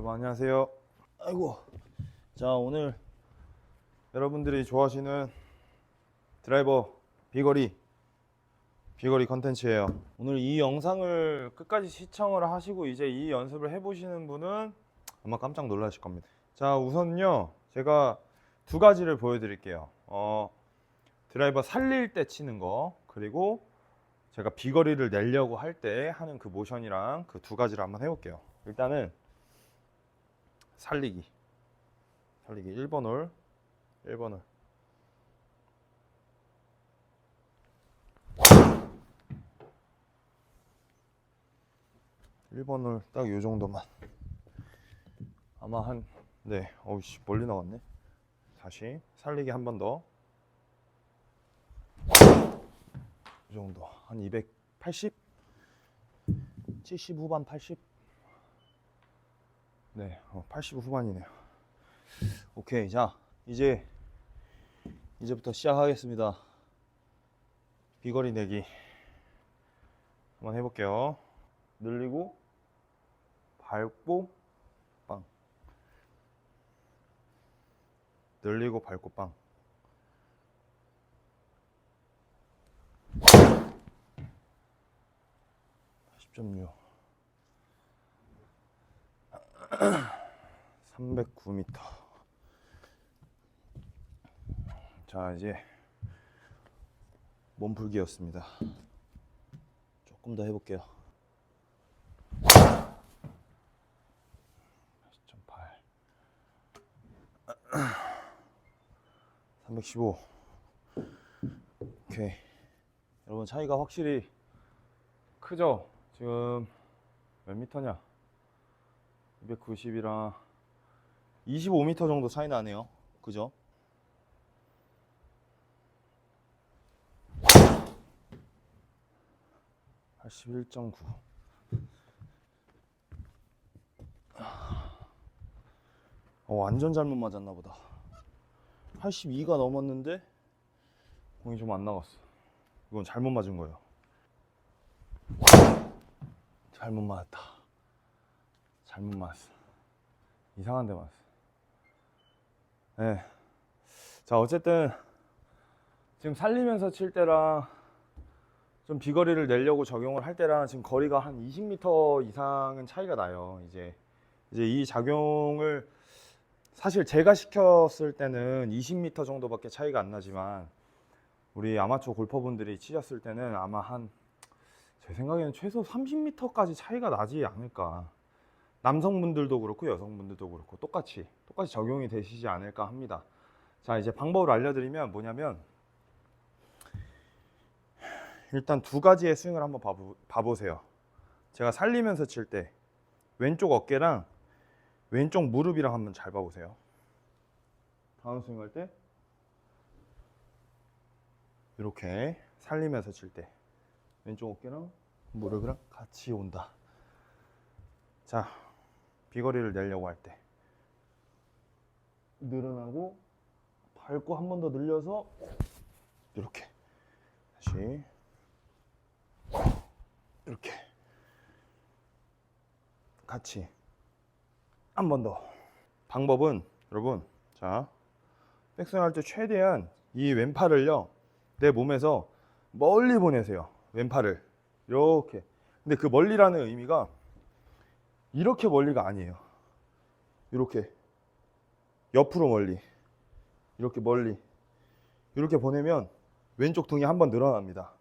여러분 안녕하세요. 아이고. 자, 오늘 여러분들이 좋아하시는 드라이버 비거리 비거리 컨텐츠예요. 오늘 이 영상을 끝까지 시청을 하시고 이제 이 연습을 해 보시는 분은 아마 깜짝 놀라실 겁니다. 자, 우선요. 제가 두 가지를 보여 드릴게요. 어, 드라이버 살릴 때 치는 거 그리고 제가 비거리를 내려고 할 때 하는 그 모션이랑 그 두 가지를 한번 해볼게요. 일단은 살리기. 살리기 1번 홀, 1번 홀. 일번 홀딱요 정도만. 아마 한, 네, 어우씨, 멀리 나왔네. 다시 살리기 한 번 더. 이 정도. 한 280? 70 후반 80? 네, 어, 80 후반이네요. 오케이, 자, 이제 이제부터 시작하겠습니다. 비거리 내기 한번 해볼게요. 늘리고 밟고 빵. 늘리고 밟고 빵. (10.6) 309m. 자, 이제 몸풀기였습니다. 조금 더 해볼게요. 10.8. 315. 오케이. 여러분, 차이가 확실히 크죠? 지금 몇 미터냐? 290이랑 25m 정도 차이 나네요. 그죠? (81.9) 어, 완전 잘못 맞았나 보다. 82가 넘었는데 공이 좀 안 나갔어. 이건 잘못 맞은 거예요. 잘못 맞았다 잘못 맞았어. 이상한 데 맞았어. 네. 자, 어쨌든 지금 살리면서 칠 때랑 좀 비거리를 내려고 적용을 할 때랑 지금 거리가 한 20m 이상은 차이가 나요. 이제 이제 이 작용을 사실 제가 시켰을 때는 20m 정도밖에 차이가 안 나지만 우리 아마추어 골퍼분들이 치셨을 때는 아마 한 제 생각에는 최소 30m까지 차이가 나지 않을까. 남성분들도 그렇고 여성분들도 그렇고 똑같이 똑같이 적용이 되시지 않을까 합니다. 자 이제 방법을 알려드리면 뭐냐면 일단 두 가지의 스윙을 한번 봐보, 봐보세요. 제가 살리면서 칠 때 왼쪽 어깨랑 왼쪽 무릎이랑 한번 잘 봐보세요. 다운 스윙 할 때 이렇게 살리면서 칠 때 왼쪽 어깨랑 무릎이랑 같이 온다. 자, 비거리를 내려고 할 때. 늘어나고 밟고 한 번 더 늘려서 이렇게. 다시. 이렇게. 같이. 한 번 더. 방법은 여러분 자 백스윙 할 때 최대한 이 왼팔을요 내 몸에서 멀리 보내세요. 왼팔을. 이렇게. 근데 그 멀리라는 의미가 이렇게 멀리가 아니에요. 이렇게 옆으로 멀리, 이렇게 멀리, 이렇게 보내면 왼쪽 등이 한 번 늘어납니다.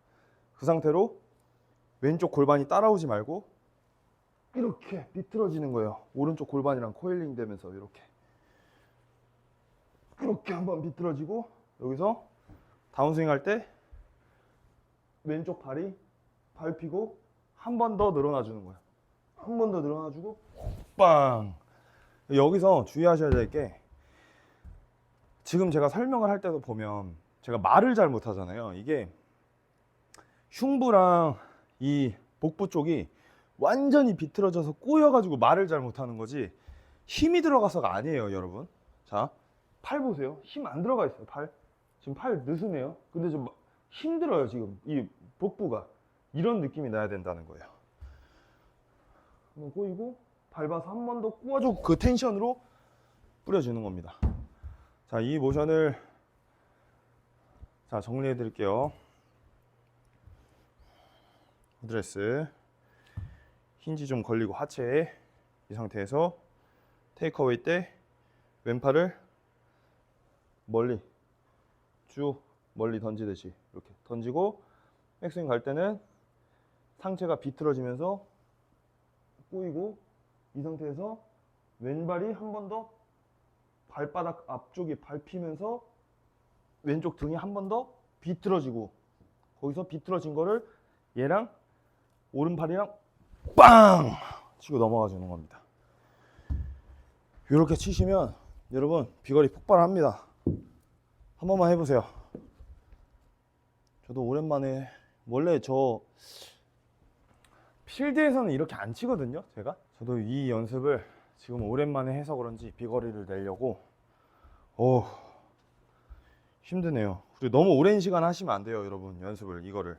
그 상태로 왼쪽 골반이 따라오지 말고 이렇게 비틀어지는 거예요. 오른쪽 골반이랑 코일링 되면서 이렇게 이렇게 한번 비틀어지고 여기서 다운스윙 할 때 왼쪽 발이 밟히고 한 번 더 늘어나 주는 거예요. 한 번 더 늘어나주고 빵. 여기서 주의하셔야 될 게 지금 제가 설명을 할 때도 보면 제가 말을 잘 못하잖아요. 이게 흉부랑 이 복부 쪽이 완전히 비틀어져서 꼬여가지고 말을 잘 못하는 거지 힘이 들어가서가 아니에요 여러분. 자 팔 보세요. 힘 안 들어가 있어요 팔. 지금 팔 느슨해요. 근데 좀 힘들어요 지금. 이 복부가. 이런 느낌이 나야 된다는 거예요 한번 꼬이고 밟아서 한 번 더 꼬아주고 그 텐션으로 뿌려주는 겁니다. 자, 이 모션을 자 정리해 드릴게요. 드레스 힌지 좀 걸리고 하체에 이 상태에서 테이크어웨이 때 왼팔을 멀리 쭉 멀리 던지듯이 이렇게 던지고 백스윙 갈 때는 상체가 비틀어지면서 꼬이고 이 상태에서 왼발이 한 번 더 발바닥 앞쪽이 밟히면서 왼쪽 등이 한 번 더 비틀어지고 거기서 비틀어진 거를 얘랑 오른팔이랑 빵 치고 넘어가 주는 겁니다. 이렇게 치시면 여러분 비거리 폭발합니다. 한 번만 해보세요. 저도 오랜만에 원래 저 필드에서는 이렇게 안 치거든요. 제가 저도 이 연습을 지금 오랜만에 해서 그런지 비거리를 내려고 오 힘드네요. 그리고 너무 오랜 시간 하시면 안 돼요, 여러분. 연습을 이거를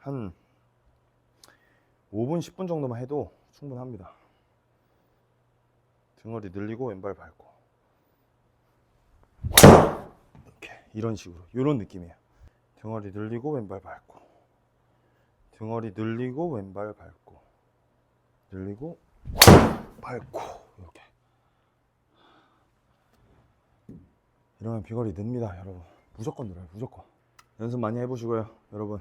한 5분 10분 정도만 해도 충분합니다. 등허리 늘리고 왼발 밟고 이렇게 이런 식으로 이런 느낌이에요. 등허리 늘리고 왼발 밟고 등허리 늘리고 왼발 밟고 늘리고 밟고 이렇게. 이러면 비거리 늡니다 여러분. 무조건 늘어요 무조건. 연습 많이 해보시고요 여러분.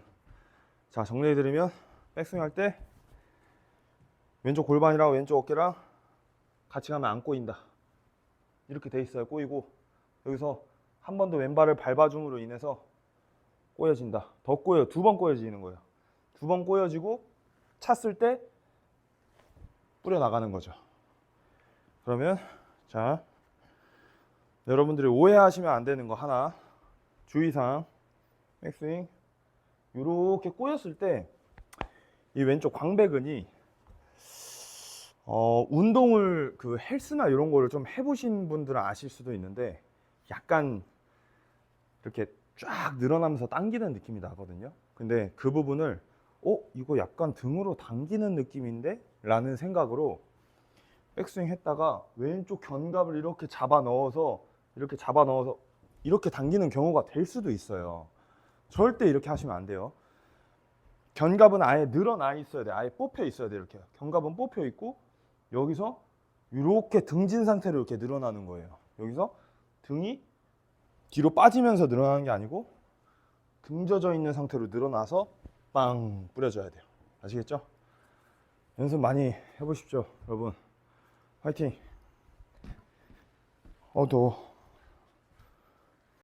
자 정리해드리면 백스윙 할 때 왼쪽 골반이랑 왼쪽 어깨랑 같이 가면 안 꼬인다. 이렇게 돼 있어요 꼬이고. 여기서 한 번 더 왼발을 밟아줌으로 인해서 꼬여진다. 더 꼬여 두 번 꼬여지는 거예요 두 번 꼬여지고 찼을 때 뿌려 나가는 거죠 그러면 자 여러분들이 오해하시면 안 되는 거 하나 주의사항 백스윙 이렇게 꼬였을 때 이 왼쪽 광배근이 어, 운동을 그 헬스나 이런 거를 좀 해보신 분들은 아실 수도 있는데 약간 이렇게 쫙 늘어나면서 당기는 느낌이 나거든요. 근데 그 부분을 어 이거 약간 등으로 당기는 느낌인데 라는 생각으로 백스윙 했다가 왼쪽 견갑을 이렇게 잡아 넣어서 이렇게 잡아 넣어서 이렇게 당기는 경우가 될 수도 있어요. 절대 이렇게 하시면 안 돼요. 견갑은 아예 늘어나 있어야 돼. 아예 뽑혀 있어야 돼. 이렇게. 견갑은 뽑혀 있고 여기서 이렇게 등진 상태로 이렇게 늘어나는 거예요. 여기서 등이 뒤로 빠지면서 늘어나는 게 아니고 등져져 있는 상태로 늘어나서 빵 뿌려줘야 돼요. 아시겠죠? 연습 많이 해보십시오, 여러분. 화이팅! 어, 더워.